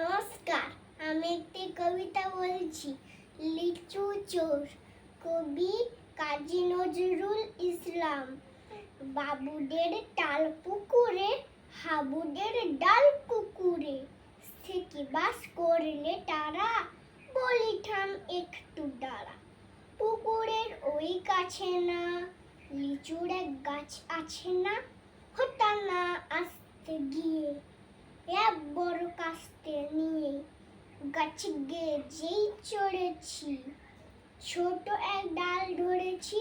নমস্কার, আমি একটি কবিতা বলছি। লিচু চোর, কবি কাজী নজরুল ইসলাম। বাবুদের টাল পুকুরে, হাবুদের ডাল কুকুরে থেকে বাস করলে তারা, বলি থাম একটু দাঁড়া পুকুরের ওই কাছে না, লিচুর এক গাছ আছে না হতা না আসতে গিয়ে এক বড় কাস্তে নিয়ে গাছে গিয়ে যেই চড়েছি। ছোট এক ডাল ধরেছি।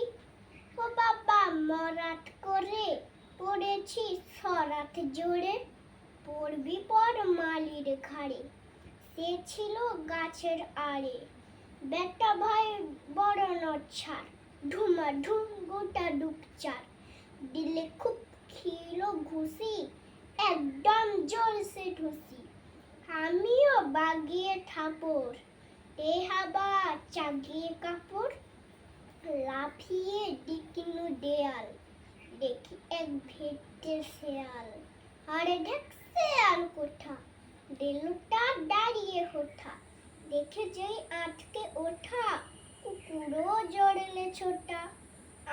ও বাবা, মরাট করে পড়েছি সরাত জোরে। পড়বি পর মালির ঘাড়ে, সে ছিল গাছের আড়ে। বেটা ভাই বড় নচ্ছার ঢুমা ঢুম গোটা ডুকচার দিলে খুব খিলো ঘুষি আমিও বাগিয়ে ঠাপর এ হাবা চাগিয়ে কাপড়, লাফিয়ে ডিকিনু দেয়াল। দেখি এক ভেটে শেয়াল। আরে দেখ শেয়াল কোঠা দেলুটা দাঁড়িয়ে হোঠা দেখে যেই আটকে ওঠা, কুকুরও জড়েলে ছোটা।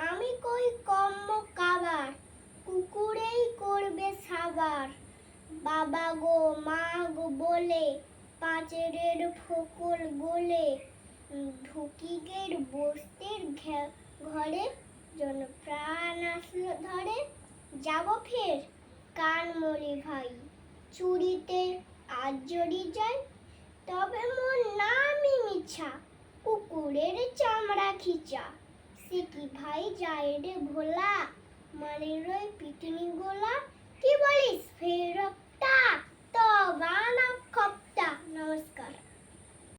আমি কই কম্ম কাবার, কুকুরেই করবে সাবার। বাবা গো, মা গো বলে পাঁচের ফকল গোলে ঢুকিগের বস্তির ঘরে জন প্রাণ আসলো ধরে। যাব ফের কান মরি ভাই, চুরিতে আজ জড়ি যায়। তবে মোর নামই মিছা, কুকুরের চামড়া খিচা। সে কি ভাই যায় রে ভোলা মানে রই পিটনি